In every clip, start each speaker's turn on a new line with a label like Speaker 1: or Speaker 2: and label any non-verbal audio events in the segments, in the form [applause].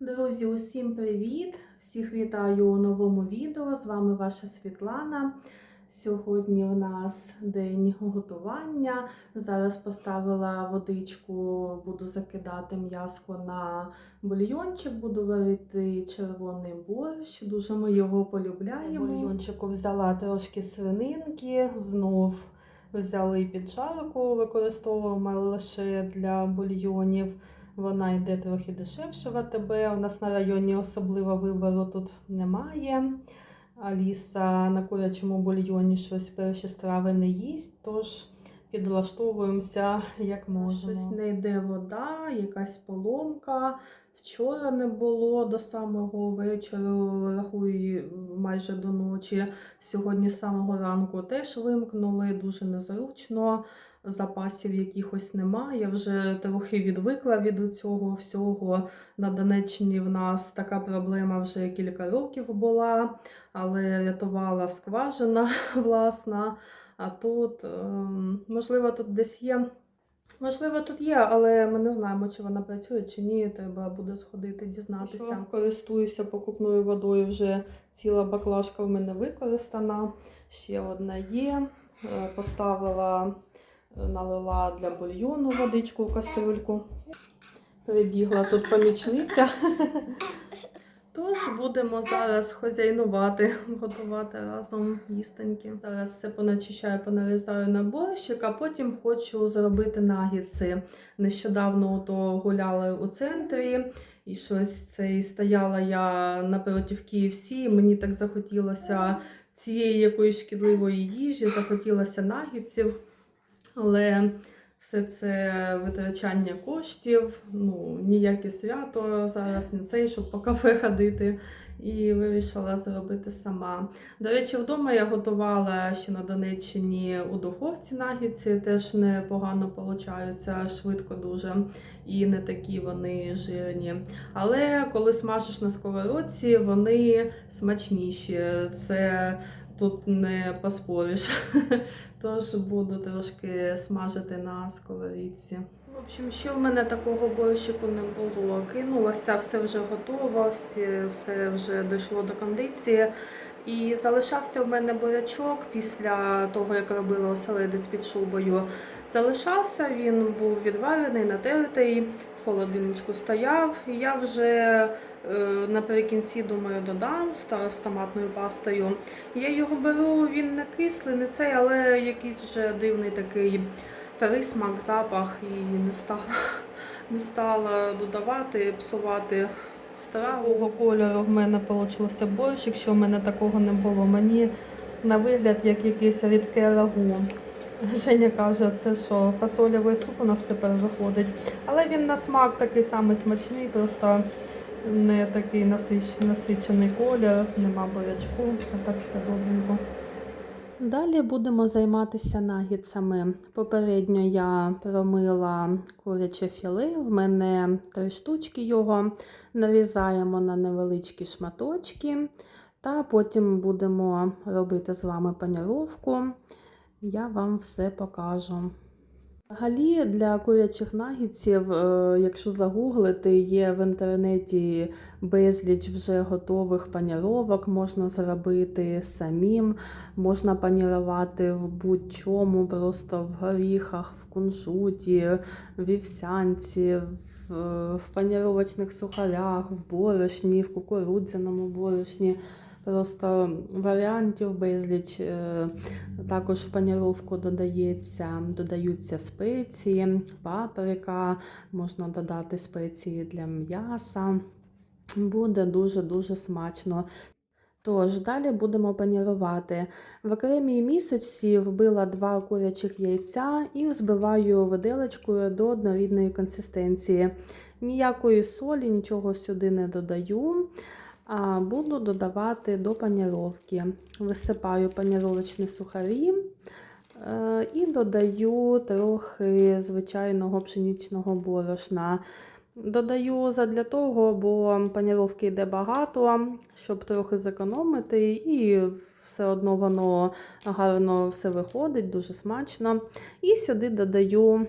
Speaker 1: Друзі, усім привіт! Всіх вітаю у новому відео. З вами ваша Світлана. Сьогодні у нас день готування. Зараз поставила водичку, буду закидати м'яско на бульйончик, буду варити червоний борщ. Дуже ми його полюбляємо. Бульйончику взяла трошки свининки, знов взяли піджарку, використовуємо лише для бульйонів. Вона йде трохи дешевше АТБ. У нас на районі особливо вибору тут немає. Аліса на курячому бульйоні щось перші страви не їсть, тож підлаштовуємося як можемо. Щось не йде вода, якась поломка. Вчора не було до самого вечора, рахую майже до ночі. Сьогодні з самого ранку теж вимкнули, дуже незручно. Запасів якихось немає. Я вже трохи відвикла від цього всього. На Донеччині в нас така проблема вже кілька років була, але рятувала скважина [laughs] власна. А тут, ем, можливо, тут десь є. Можливо, тут є, але ми не знаємо, чи вона працює, чи ні. Треба буде сходити, дізнатися. Що? Користуюся покупною водою. Вже ціла баклажка в мене використана. Ще одна є. Е, Поставила, налила для бульйону водичку в кастрюльку. Прибігла тут помічниця. [laughs] Тож будемо зараз хазяйнувати, готувати разом їстеньки. Зараз все поначищаю, понарізаю на борщик, а потім хочу зробити нагідси. Нещодавно то гуляли у центрі, і щось це і стояла я напротив KFC, і Мені так захотілося цієї якоїсь шкідливої їжі, захотілося нагідсів. Але все це витрачання коштів, ну, ніяке свято зараз не цей, щоб по кафе ходити. І вирішила зробити сама. До речі, вдома я готувала ще на Донеччині у духовці нагідці, теж непогано получаються, швидко дуже і не такі вони жирні. Але коли смажиш на сковородці, вони смачніші. Це тут не поспориш. [laughs] Тож буду трошки смажити на сковорідці. В общем, ще в мене такого борщику не було. Кинулося, все вже готово, все вже дійшло до кондиції. І залишався в мене бурячок після того, як робила оселедець під шубою. Залишався, він був відварений, натертий, в холодильничку стояв. І я вже е, наприкінці думаю додам з, пастою. Я його беру, він не кислий, не цей, але якийсь вже дивний такий присмак, запах і не стала, [laughs] не стала додавати, псувати стравого кольору. В мене вийшло борщик, що в мене такого не було. Мені на вигляд як якесь рідке рагу. Женя каже, це що, фасолєвий суп у нас тепер виходить. Але він на смак такий самий смачний, просто не такий насич- насичений колір, нема бурячку, а так все добренько. Далі будемо займатися нагідцями. Попередньо я промила куряче філе, в мене три штучки його нарізаємо на невеличкі шматочки, та потім будемо робити з вами паніровку. Я вам все покажу. Взагалі для курячих нагідців, е, якщо загуглити, є в інтернеті безліч вже готових паніровок, можна зробити самим, можна панірувати в будь-чому, просто в горіхах, в кунжуті, в вівсянці, в, в паніровочних сухарях, в борошні, в кукурудзяному борошні. Просто варіантів безліч. Е, Також в паніровку додається, додаються спеції, паприка, можна додати спеції для м'яса. Буде дуже-дуже смачно. Тож, далі будемо панірувати. В окремій місочці вбила два курячих яйця і взбиваю виделочкою до однорідної консистенції. Ніякої солі, нічого сюди не додаю. Буду додавати до паніровки. Висипаю паніровочні сухарі е, і додаю трохи звичайного пшеничного борошна. Додаю задля того, бо паніровки йде багато, щоб трохи зекономити, і все одно воно гарно все виходить, дуже смачно. І сюди додаю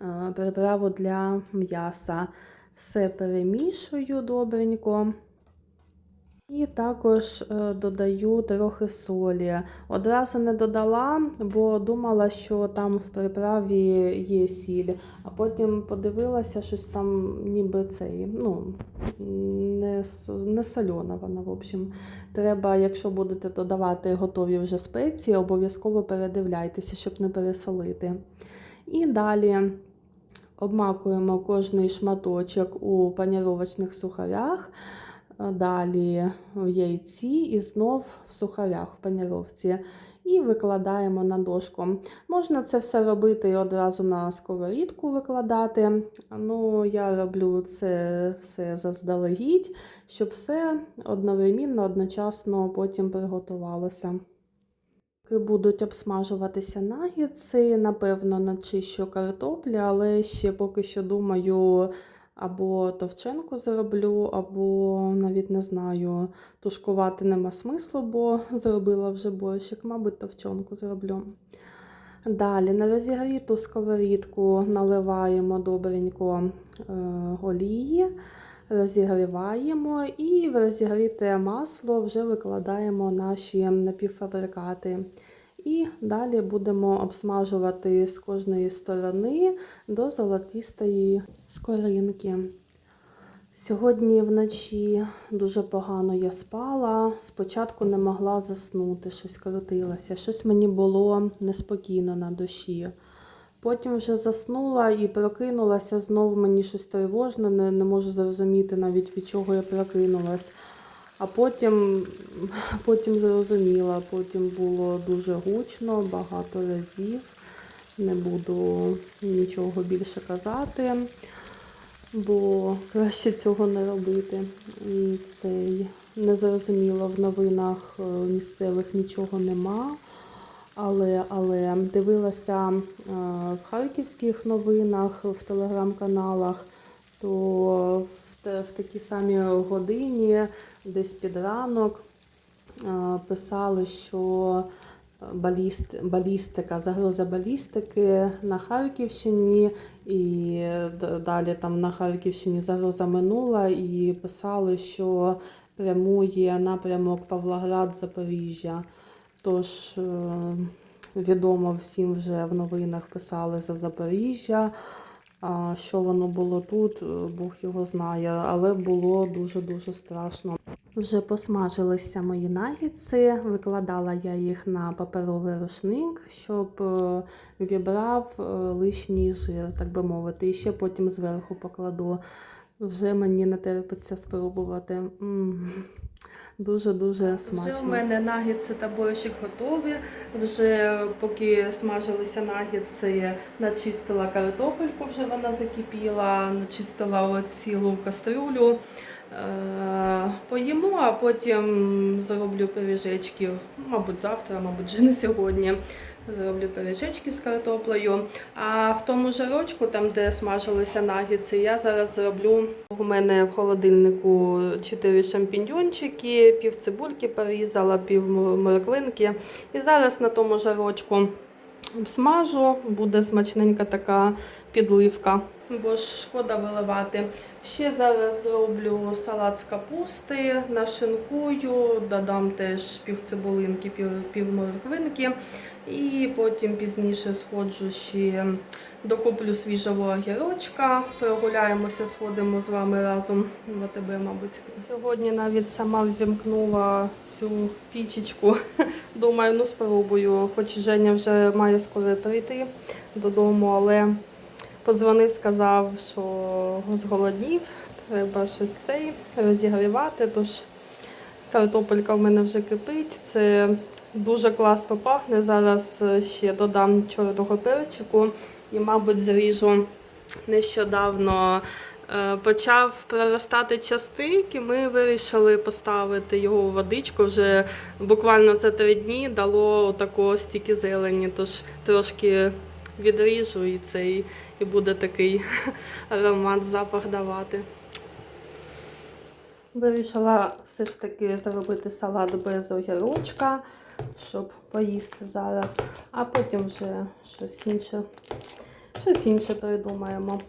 Speaker 1: е, приправу для м'яса. Все перемішую добренько. І також е, додаю трохи солі. Одразу не додала, бо думала, що там в приправі є сіль. А потім подивилася, щось там ніби цей, ну, не, не сольона вона, в общем. Треба, якщо будете додавати готові вже спеції, обов'язково передивляйтеся, щоб не пересолити. І далі обмакуємо кожний шматочок у паніровочних сухарях. Далі в яйці і знов в сухарях в паніровці. І викладаємо на дошку. Можна це все робити і одразу на сковорідку викладати. Ну, я роблю це все заздалегідь, щоб все одновремінно, одночасно потім приготувалося. Будуть обсмажуватися нагідси, напевно, начищу картоплю, але ще поки що думаю, або товченку зроблю, або навіть не знаю, тушкувати нема смислу, бо [laughs] зробила вже борщик, мабуть, товчонку зроблю. Далі на розігріту сковорідку наливаємо добренько е, олії, розігріваємо і в розігріте масло вже викладаємо наші напівфабрикати. І далі будемо обсмажувати з кожної сторони до золотистої скоринки. Сьогодні вночі дуже погано я спала. Спочатку не могла заснути, щось крутилося, щось мені було неспокійно на душі. Потім вже заснула і прокинулася, знов мені щось тривожне, не, не можу зрозуміти навіть від чого я прокинулась. А потім, потім зрозуміла, потім було дуже гучно, багато разів. Не буду нічого більше казати, бо краще цього не робити. І цей незрозуміло в новинах е, місцевих нічого нема. Але, але дивилася е, в харківських новинах, в телеграм-каналах, то в, в такій самій годині, десь під ранок, е, писали, що баліст, балістика, загроза балістики на Харківщині, і далі там на Харківщині загроза минула, і писали, що прямує напрямок Павлоград-Запоріжжя. Тож е, відомо всім вже в новинах писали за Запоріжжя. Що воно було тут, е, Бог його знає, але було дуже-дуже страшно. Вже посмажилися мої нагідці, викладала я їх на паперовий рушник, щоб е, вібрав е, лишній жир, так би мовити. І ще потім зверху покладу. Вже мені не терпиться спробувати. М, Дуже-дуже смачно. Вже у мене нагідси та борщик готові. Вже поки смажилися нагідси, начистила картопельку, вже вона закипіла, начистила цілу кастрюлю. Е, Поїмо, а потім зроблю пиріжечків, мабуть, завтра, мабуть, вже не сьогодні. Зроблю пиріжечків з картоплею. А в тому жарочку, там де смажилися нагідси, я зараз зроблю. В мене в холодильнику 4 шампіньончики, пів цибульки порізала, пів морквинки. І зараз на тому жарочку смажу, буде смачненька така підливка. Бо ж шкода виливати. Ще зараз зроблю салат з капусти, нашинкую, додам теж пів цибулинки, пів, морквинки. І потім пізніше сходжу ще докуплю свіжого огірочка, прогуляємося, сходимо з вами разом в АТБ, мабуть. Сьогодні навіть сама ввімкнула цю пічечку. [laughs] Думаю, ну спробую. Хоч Женя вже має скоро прийти додому, але подзвонив, сказав, що зголоднів, треба щось цей розігрівати. Тож картопелька в мене вже кипить. Це дуже класно пахне. Зараз ще додам чорного перчику і, мабуть, зріжу нещодавно. е, Почав проростати частик, і ми вирішили поставити його у водичку. Вже буквально за три дні дало такого стільки зелені, тож трошки відріжу і цей і буде такий [laughs] аромат, запах давати. Вирішила все ж таки зробити салат без огірочка, щоб поїсти зараз, а потім вже щось інше, щось інше придумаємо.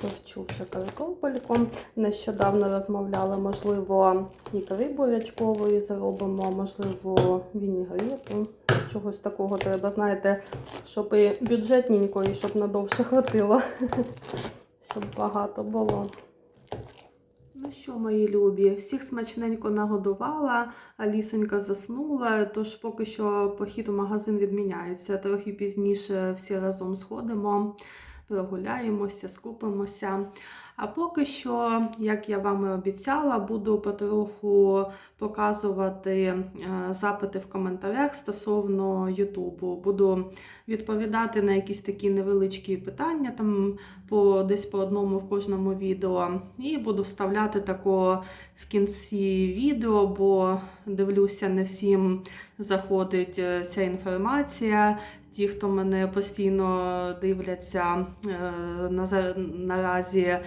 Speaker 1: Ковчу вже картопельку. Нещодавно розмовляли, можливо, ікри бурячкової зробимо, можливо, вінігрету. Чогось такого треба, знаєте, щоб і бюджетненько, і щоб надовше хватило. [laughs] Щоб багато було. Ну що, мої любі, всіх смачненько нагодувала, Алісонька заснула, тож поки що похід у магазин відміняється. Трохи пізніше всі разом сходимо, прогуляємося, скупимося. А поки що, як я вам і обіцяла, буду потроху показувати е, запити в коментарях стосовно Ютубу. Буду відповідати на якісь такі невеличкі питання, там по десь по одному в кожному відео. І буду вставляти тако в кінці відео, бо дивлюся, не всім заходить е, ця інформація. Ті, хто мене постійно дивляться, е, наразі е,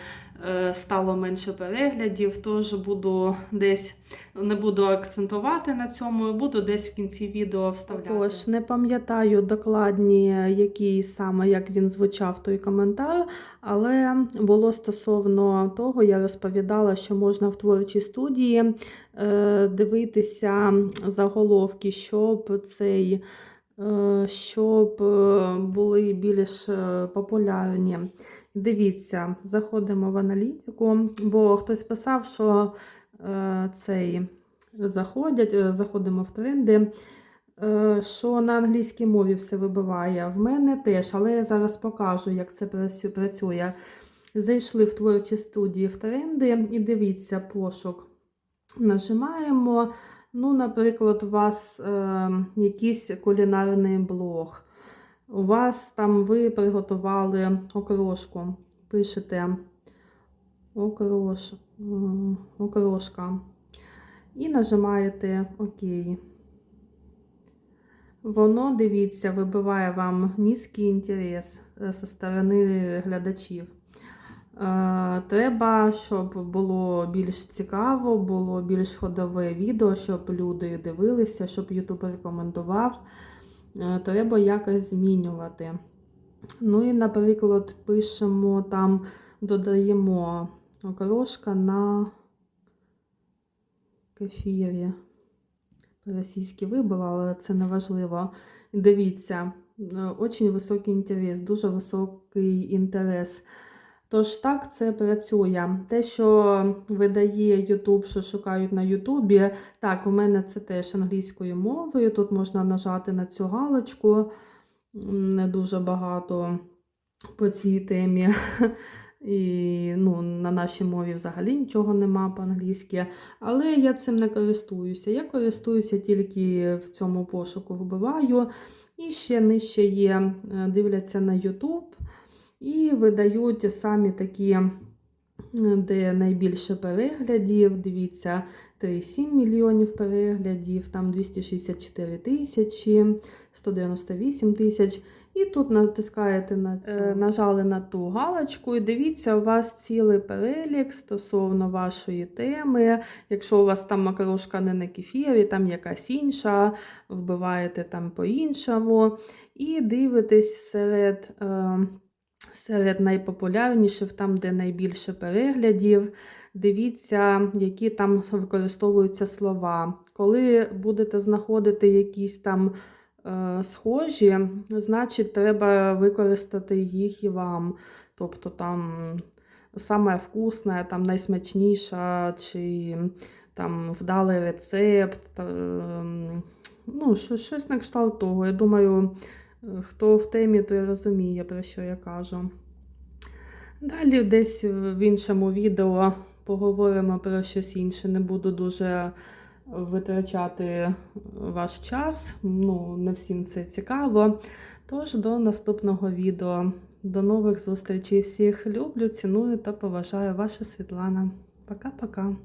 Speaker 1: стало менше переглядів, тож буду десь не буду акцентувати на цьому, буду десь в кінці відео вставляти. Тож не пам'ятаю докладні, який саме як він звучав той коментар, але було стосовно того, я розповідала, що можна в творчій студії е, дивитися заголовки, щоб цей. Е, Щоб е, були більш е, популярні. Дивіться, заходимо в аналітику, бо хтось писав, що цей заходять, заходимо в тренди, що на англійській мові все вибиває. В мене теж, але я зараз покажу, як це працює. Зайшли в творчі студії в тренди і дивіться пошук. Нажимаємо. Ну, наприклад, у вас е, якийсь кулінарний блог. У вас там ви приготували окрошку. Пишете окрош, окрошка. І нажимаєте ОК. Воно, дивіться, вибиває вам низький інтерес е, зі сторони глядачів. Е, Треба, щоб було більш цікаво, було більш ходове відео, щоб люди дивилися, щоб YouTube рекомендував. Е, Треба якось змінювати. Ну і, наприклад, пишемо там, додаємо окрошка на кефірі. Російський вибила, але це не важливо. Дивіться, е, очень високий інтерес, дуже високий інтерес. Тож так це працює. Те, що видає YouTube, що шукають на YouTube, так, у мене це теж англійською мовою. Тут можна нажати на цю галочку. Не дуже багато по цій темі. І ну, на нашій мові взагалі нічого нема по-англійськи. Але я цим не користуюся. Я користуюся тільки в цьому пошуку вбиваю. І ще нижче є, е, дивляться на YouTube і видають самі такі, де найбільше переглядів. Дивіться, 3,7 мільйонів переглядів, там 264 тисячі, 198 тисяч. І тут натискаєте на цю, е, нажали на ту галочку, і дивіться, у вас цілий перелік стосовно вашої теми. Якщо у вас там макарошка не на кефірі, там якась інша, вбиваєте там по-іншому. І дивитесь серед, е, серед найпопулярніших, там, де найбільше переглядів. Дивіться, які там використовуються слова. Коли будете знаходити якісь там е, схожі, значить, треба використати їх і вам. Тобто там саме вкусне, там найсмачніша, чи там вдалий рецепт. ем, Ну, що- щось на кшталт того. Я думаю, хто в темі, той розуміє, про що я кажу. Далі десь в іншому відео поговоримо про щось інше. Не буду дуже витрачати ваш час. Ну, не всім це цікаво. Тож до наступного відео. До нових зустрічей. Всіх люблю, ціную та поважаю ваша Світлана. Пока-пока.